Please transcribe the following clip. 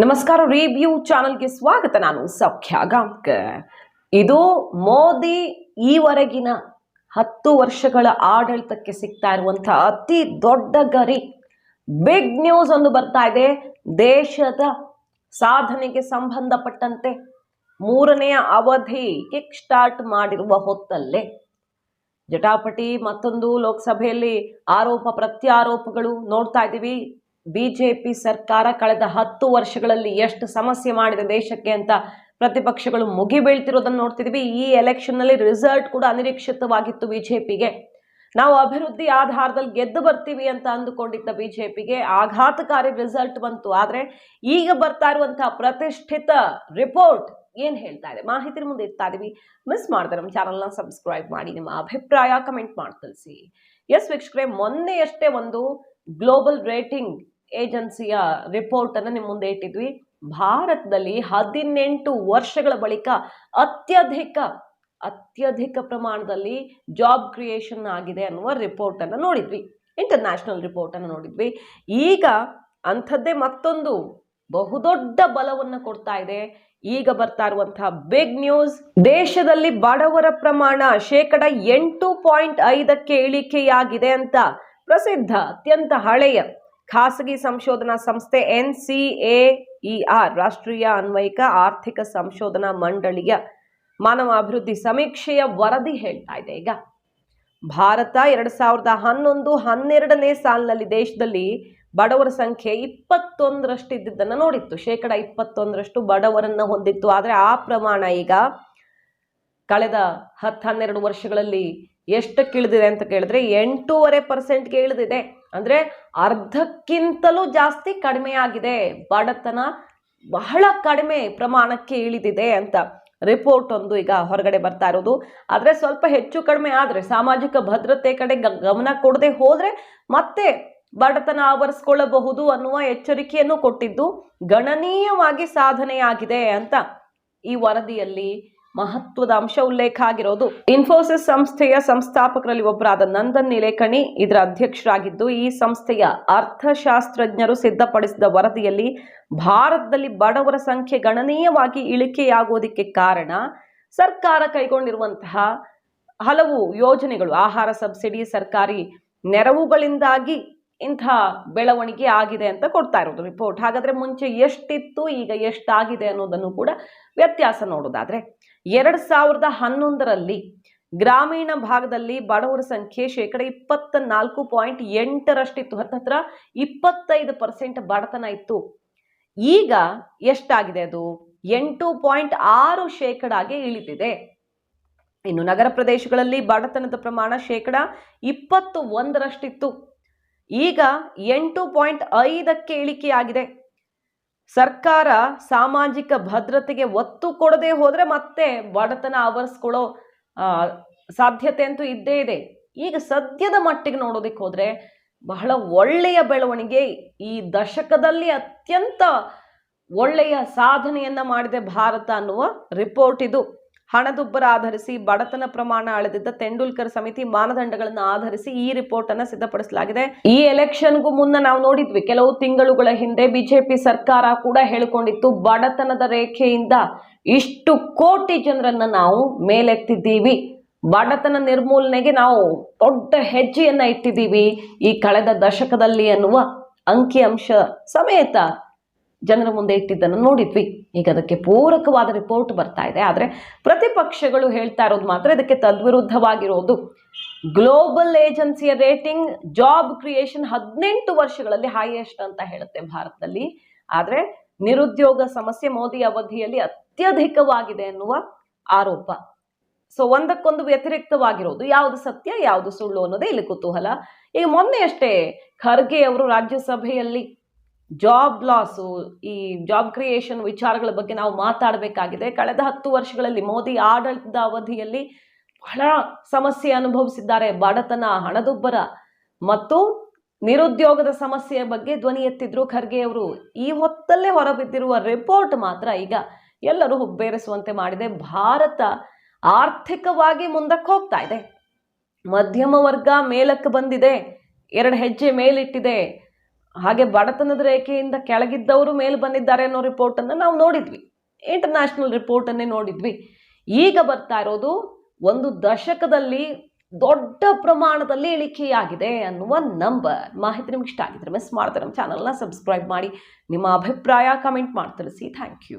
ನಮಸ್ಕಾರ ರಿವ್ಯೂ ಚಾನಲ್ಗೆ ಸ್ವಾಗತ, ನಾನು ಸೌಖ್ಯ ಗಾಂವ್ಕರ್ ಇದು ಮೋದಿ ಈವರೆಗಿನ ಹತ್ತು ವರ್ಷಗಳ ಆಡಳಿತಕ್ಕೆ ಸಿಗ್ತಾ ಇರುವಂತಹ ಅತಿ ದೊಡ್ಡ ಗರಿ. ಬಿಗ್ ನ್ಯೂಸ್ ಒಂದು ಬರ್ತಾ ಇದೆ. ದೇಶದ ಸಾಧನೆಗೆ ಸಂಬಂಧಪಟ್ಟಂತೆ ಮೂರನೆಯ ಅವಧಿ ಕಿಕ್ ಸ್ಟಾರ್ಟ್ ಮಾಡಿರುವ ಹೊತ್ತಲ್ಲೇ ಜಟಾಪಟಿ ಮತ್ತೊಂದು ಲೋಕಸಭೆಯಲ್ಲಿ ಆರೋಪ ಪ್ರತ್ಯಾರೋಪಗಳು ನೋಡ್ತಾ ಇದ್ದೀವಿ. ಬಿಜೆಪಿ ಸರ್ಕಾರ ಕಳೆದ ಹತ್ತು ವರ್ಷಗಳಲ್ಲಿ ಎಷ್ಟು ಸಮಸ್ಯೆ ಮಾಡಿದೆ ದೇಶಕ್ಕೆ ಅಂತ ಪ್ರತಿಪಕ್ಷಗಳು ಮುಗಿ ಬೀಳ್ತಿರೋದನ್ನು ನೋಡ್ತಿದೀವಿ. ಈ ಎಲೆಕ್ಷನ್ನಲ್ಲಿ ರಿಸಲ್ಟ್ ಕೂಡ ಅನಿರೀಕ್ಷಿತವಾಗಿತ್ತು ಬಿಜೆಪಿಗೆ. ನಾವು ಅಭಿವೃದ್ಧಿ ಆಧಾರದಲ್ಲಿ ಗೆದ್ದು ಬರ್ತೀವಿ ಅಂತ ಅಂದುಕೊಂಡಿದ್ದ ಬಿಜೆಪಿಗೆ ಆಘಾತಕಾರಿ ರಿಸಲ್ಟ್ ಬಂತು. ಆದ್ರೆ ಈಗ ಬರ್ತಾ ಇರುವಂತಹ ಪ್ರತಿಷ್ಠಿತ ರಿಪೋರ್ಟ್ ಏನು ಹೇಳ್ತಾ ಇದೆ? ಮಾಹಿತಿ ಮುಂದೆ ಇರ್ತಾ ಇದೀವಿ. ಮಿಸ್ ಮಾಡಿದ್ರೆ ನಮ್ಮ ಚಾನಲ್ನ ಸಬ್ಸ್ಕ್ರೈಬ್ ಮಾಡಿ, ನಿಮ್ಮ ಅಭಿಪ್ರಾಯ ಕಮೆಂಟ್ ಮಾಡಿ ತಿಳಿಸಿ. ಎಸ್ ವೀಕ್ಷಕರೇ, ಮೊನ್ನೆಯಷ್ಟೇ ಒಂದು ಗ್ಲೋಬಲ್ ರೇಟಿಂಗ್ ಏಜೆನ್ಸಿಯ ರಿಪೋರ್ಟ್ ಅನ್ನು ನಿಮ್ಮ ಮುಂದೆ ಇಟ್ಟಿದ್ವಿ. ಭಾರತದಲ್ಲಿ ಹದಿನೆಂಟು ವರ್ಷಗಳ ಬಳಿಕ ಅತ್ಯಧಿಕ ಅತ್ಯಧಿಕ ಪ್ರಮಾಣದಲ್ಲಿ ಜಾಬ್ ಕ್ರಿಯೇಷನ್ ಆಗಿದೆ ಅನ್ನುವ ರಿಪೋರ್ಟ್ ಅನ್ನು ನೋಡಿದ್ವಿ. ಇಂಟರ್ನ್ಯಾಷನಲ್ ರಿಪೋರ್ಟ್ ಅನ್ನು ನೋಡಿದ್ವಿ. ಈಗ ಅಂಥದ್ದೇ ಮತ್ತೊಂದು ಬಹುದೊಡ್ಡ ಬಲವನ್ನು ಕೊಡ್ತಾ ಇದೆ. ಈಗ ಬರ್ತಾ ಇರುವಂತಹ ಬಿಗ್ ನ್ಯೂಸ್ ದೇಶದಲ್ಲಿ ಬಡವರ ಪ್ರಮಾಣ ಶೇಕಡ ಎಂಟು ಪಾಯಿಂಟ್ ಐದಕ್ಕೆ ಇಳಿಕೆಯಾಗಿದೆ ಅಂತ ಪ್ರಸಿದ್ಧ, ಅತ್ಯಂತ ಹಳೆಯ ಖಾಸಗಿ ಸಂಶೋಧನಾ ಸಂಸ್ಥೆ ಎನ್ ಸಿ ಆರ್, ರಾಷ್ಟ್ರೀಯ ಅನ್ವಯಿಕ ಆರ್ಥಿಕ ಸಂಶೋಧನಾ ಮಂಡಳಿಯ ಮಾನವ ಅಭಿವೃದ್ಧಿ ಸಮೀಕ್ಷೆಯ ವರದಿ ಹೇಳ್ತಾ ಇದೆ. ಈಗ ಭಾರತ ಎರಡ್ ಸಾವಿರದ ಹನ್ನೊಂದು ಹನ್ನೆರಡನೇ ಸಾಲಿನಲ್ಲಿ ದೇಶದಲ್ಲಿ ಬಡವರ ಸಂಖ್ಯೆ ಇಪ್ಪತ್ತೊಂದರಷ್ಟು ಇದ್ದಿದ್ದನ್ನು ನೋಡಿತ್ತು. ಶೇಕಡ ಇಪ್ಪತ್ತೊಂದರಷ್ಟು ಬಡವರನ್ನ ಹೊಂದಿತ್ತು. ಆದರೆ ಆ ಪ್ರಮಾಣ ಈಗ ಕಳೆದ ಹತ್ತು ಹನ್ನೆರಡು ವರ್ಷಗಳಲ್ಲಿ ಎಷ್ಟಕ್ಕೆ ಇಳಿದಿದೆ ಅಂತ ಕೇಳಿದ್ರೆ ಎಂಟೂವರೆ ಪರ್ಸೆಂಟ್ಗೆ ಇಳಿದಿದೆ. ಅಂದ್ರೆ ಅರ್ಧಕ್ಕಿಂತಲೂ ಜಾಸ್ತಿ ಕಡಿಮೆ ಆಗಿದೆ ಬಡತನ ಬಹಳ ಕಡಿಮೆ ಪ್ರಮಾಣಕ್ಕೆ ಇಳಿದಿದೆ ಅಂತ ರಿಪೋರ್ಟ್ ಒಂದು ಈಗ ಹೊರಗಡೆ ಬರ್ತಾ ಇರೋದು. ಆದರೆ ಸ್ವಲ್ಪ ಹೆಚ್ಚು ಕಡಿಮೆ ಆದರೆ ಸಾಮಾಜಿಕ ಭದ್ರತೆ ಕಡೆ ಗಮನ ಕೊಡದೆ ಹೋದರೆ ಮತ್ತೆ ಬಡತನ ಆವರಿಸ್ಕೊಳ್ಳಬಹುದು ಅನ್ನುವ ಎಚ್ಚರಿಕೆಯನ್ನು ಕೊಟ್ಟಿದ್ದು ಗಣನೀಯವಾಗಿ ಸಾಧನೆಯಾಗಿದೆ ಅಂತ ಈ ವರದಿಯಲ್ಲಿ ಮಹತ್ವದ ಅಂಶ ಉಲ್ಲೇಖ ಆಗಿರೋದು. ಇನ್ಫೋಸಿಸ್ ಸಂಸ್ಥೆಯ ಸಂಸ್ಥಾಪಕರಲ್ಲಿ ಒಬ್ಬರಾದ ನಂದನ್ ನಿಲೇಕಣಿ ಇದರ ಅಧ್ಯಕ್ಷರಾಗಿದ್ದು, ಈ ಸಂಸ್ಥೆಯ ಅರ್ಥಶಾಸ್ತ್ರಜ್ಞರು ಸಿದ್ಧಪಡಿಸಿದ ವರದಿಯಲ್ಲಿ, ಭಾರತದಲ್ಲಿ ಬಡವರ ಸಂಖ್ಯೆ ಗಣನೀಯವಾಗಿ ಇಳಿಕೆಯಾಗುವುದಕ್ಕೆ ಕಾರಣ, ಸರ್ಕಾರ ಕೈಗೊಂಡಿರುವಂತಹ ಹಲವು ಯೋಜನೆಗಳು, ಆಹಾರ ಸಬ್ಸಿಡಿ, ಸರ್ಕಾರಿ ನೆರವುಗಳಿಂದಾಗಿ ಇಂಥ ಬೆಳವಣಿಗೆ ಆಗಿದೆ ಅಂತ ಕೊಡ್ತಾ ಇರೋದು ರಿಪೋರ್ಟ್ ಹಾಗಾದ್ರೆ ಮುಂಚೆ ಎಷ್ಟಿತ್ತು, ಈಗ ಎಷ್ಟಾಗಿದೆ ಅನ್ನೋದನ್ನು ಕೂಡ ವ್ಯತ್ಯಾಸ ನೋಡೋದಾದ್ರೆ, ಎರಡು ಸಾವಿರದ ಹನ್ನೊಂದರಲ್ಲಿ ಗ್ರಾಮೀಣ ಭಾಗದಲ್ಲಿ ಬಡವರ ಸಂಖ್ಯೆ ಶೇಕಡ ಇಪ್ಪತ್ತ ನಾಲ್ಕು ಪಾಯಿಂಟ್ ಎಂಟರಷ್ಟಿತ್ತು. ಹತ್ತತ್ರ ಇಪ್ಪತ್ತೈದು ಪರ್ಸೆಂಟ್ ಬಡತನ ಇತ್ತು. ಈಗ ಎಷ್ಟಾಗಿದೆ ಅದು? ಎಂಟು ಪಾಯಿಂಟ್ ಆರು ಶೇಕಡಾಗೆ ಇಳಿದಿದೆ. ಇನ್ನು ನಗರ ಪ್ರದೇಶಗಳಲ್ಲಿ ಬಡತನದ ಪ್ರಮಾಣ ಶೇಕಡ ಇಪ್ಪತ್ತು ಒಂದರಷ್ಟಿತ್ತು ಈಗ ಎಂಟು ಪಾಯಿಂಟ್ ಐದಕ್ಕೆ ಇಳಿಕೆಯಾಗಿದೆ. ಸರ್ಕಾರ ಸಾಮಾಜಿಕ ಭದ್ರತೆಗೆ ಒತ್ತು ಕೊಡದೆ ಹೋದರೆ ಮತ್ತೆ ಬಡತನ ಆವರಿಸ್ಕೊಳ್ಳೋ ಸಾಧ್ಯತೆ ಅಂತೂ ಇದ್ದೇ ಇದೆ. ಈಗ ಸದ್ಯದ ಮಟ್ಟಿಗೆ ನೋಡೋದಕ್ಕೆ ಹೋದರೆ ಬಹಳ ಒಳ್ಳೆಯ ಬೆಳವಣಿಗೆ ಈ ದಶಕದಲ್ಲಿ ಅತ್ಯಂತ ಒಳ್ಳೆಯ ಸಾಧನೆಯನ್ನ ಮಾಡಿದೆ ಭಾರತ ಅನ್ನುವ ರಿಪೋರ್ಟ್ ಇದು. ಹಣದುಬ್ಬರ ಆಧರಿಸಿ, ಬಡತನ ಪ್ರಮಾಣ ಅಳೆದಿದ್ದ ತೆಂಡೂಲ್ಕರ್ ಸಮಿತಿ ಮಾನದಂಡಗಳನ್ನು ಆಧರಿಸಿ ಈ ರಿಪೋರ್ಟ್ ಅನ್ನ ಸಿದ್ಧಪಡಿಸಲಾಗಿದೆ. ಈ ಎಲೆಕ್ಷನ್ಗೂ ಮುನ್ನ ನಾವು ನೋಡಿದ್ವಿ, ಕೆಲವು ತಿಂಗಳುಗಳ ಹಿಂದೆ ಬಿಜೆಪಿ ಸರ್ಕಾರ ಕೂಡ ಹೇಳಿಕೊಂಡಿತ್ತು, ಬಡತನದ ರೇಖೆಯಿಂದ ಇಷ್ಟು ಕೋಟಿ ಜನರನ್ನ ನಾವು ಮೇಲೆತ್ತಿದ್ದೀವಿ. ಬಡತನ ನಿರ್ಮೂಲನೆಗೆ ನಾವು ದೊಡ್ಡ ಹೆಜ್ಜೆಯನ್ನ ಇಟ್ಟಿದ್ದೀವಿ. ಈ ಕಳೆದ ದಶಕದಲ್ಲಿ ಅನ್ನುವ ಅಂಕಿಅಂಶ ಸಮೇತ ಜನರ ಮುಂದೆ ಇಟ್ಟಿದ್ದನ್ನು ನೋಡಿದ್ವಿ. ಈಗ ಅದಕ್ಕೆ ಪೂರಕವಾದ ರಿಪೋರ್ಟ್ ಬರ್ತಾ ಇದೆ. ಆದರೆ ಪ್ರತಿಪಕ್ಷಗಳು ಹೇಳ್ತಾ ಇರೋದು ಮಾತ್ರ ಇದಕ್ಕೆ ತದ್ವಿರುದ್ಧವಾಗಿರೋದು. ಗ್ಲೋಬಲ್ ಏಜೆನ್ಸಿಯ ರೇಟಿಂಗ್ ಜಾಬ್ ಕ್ರಿಯೇಷನ್ ಹದಿನೆಂಟು ವರ್ಷಗಳಲ್ಲಿ ಹೈಯೆಸ್ಟ್ ಅಂತ ಹೇಳುತ್ತೆ ಭಾರತದಲ್ಲಿ. ಆದರೆ ನಿರುದ್ಯೋಗ ಸಮಸ್ಯೆ ಮೋದಿ ಅವಧಿಯಲ್ಲಿ ಅತ್ಯಧಿಕವಾಗಿದೆ ಎನ್ನುವ ಆರೋಪ. ಸೊ ಒಂದಕ್ಕೊಂದು ವ್ಯತಿರಿಕ್ತವಾಗಿರೋದು ಯಾವುದು ಸತ್ಯ, ಯಾವುದು ಸುಳ್ಳು ಅನ್ನೋದೇ ಇಲ್ಲಿ ಕುತೂಹಲ. ಈಗ ಮೊನ್ನೆ ಅಷ್ಟೇ ಖರ್ಗೆ ಅವರು ರಾಜ್ಯಸಭೆಯಲ್ಲಿ ಜಾಬ್ ಲಾಸು ಈ ಜಾಬ್ ಕ್ರಿಯೇಷನ್ ವಿಚಾರಗಳ ಬಗ್ಗೆ ನಾವು ಮಾತಾಡಬೇಕಾಗಿದೆ. ಕಳೆದ ಹತ್ತು ವರ್ಷಗಳಲ್ಲಿ ಮೋದಿ ಆಡಳಿತದ ಅವಧಿಯಲ್ಲಿ ಬಹಳ ಸಮಸ್ಯೆ ಅನುಭವಿಸಿದ್ದಾರೆ. ಬಡತನ, ಹಣದುಬ್ಬರ ಮತ್ತು ನಿರುದ್ಯೋಗದ ಸಮಸ್ಯೆಯ ಬಗ್ಗೆ ಧ್ವನಿ ಎತ್ತಿದ್ರು ಖರ್ಗೆ ಅವರು. ಈ ಹೊತ್ತಲ್ಲೇ ಹೊರಬಿದ್ದಿರುವ ರಿಪೋರ್ಟ್ ಮಾತ್ರ ಈಗ ಎಲ್ಲರೂ ಹುಬ್ಬೇರಿಸುವಂತೆ ಮಾಡಿದೆ. ಭಾರತ ಆರ್ಥಿಕವಾಗಿ ಮುಂದಕ್ಕೆ ಹೋಗ್ತಾ ಇದೆ. ಮಧ್ಯಮ ವರ್ಗ ಮೇಲಕ್ಕೆ ಬಂದಿದೆ. ಎರಡು ಹೆಜ್ಜೆ ಮೇಲಿಟ್ಟಿದೆ. ಹಾಗೆ ಬಡತನದ ರೇಖೆಯಿಂದ ಕೆಳಗಿದ್ದವರು ಮೇಲೆ ಬಂದಿದ್ದಾರೆ ಅನ್ನೋ ರಿಪೋರ್ಟನ್ನು ನಾವು ನೋಡಿದ್ವಿ. ಇಂಟರ್ನ್ಯಾಷನಲ್ ರಿಪೋರ್ಟನ್ನೇ ನೋಡಿದ್ವಿ. ಈಗ ಬರ್ತಾ ಇರೋದು ಒಂದು ದಶಕದಲ್ಲಿ ದೊಡ್ಡ ಪ್ರಮಾಣದಲ್ಲಿ ಇಳಿಕೆಯಾಗಿದೆ ಅನ್ನುವ ನಂಬರ್. ಮಾಹಿತಿ ನಿಮ್ಗೆ ಇಷ್ಟ ಆಗಿದ್ರೆ ಮಿಸ್ ಮಾಡ್ತಾರೆ ನಮ್ಮ ಚಾನಲ್ನ ಸಬ್ಸ್ಕ್ರೈಬ್ ಮಾಡಿ. ನಿಮ್ಮ ಅಭಿಪ್ರಾಯ ಕಮೆಂಟ್ ಮಾಡಿ ತಿಳಿಸಿ. Thank you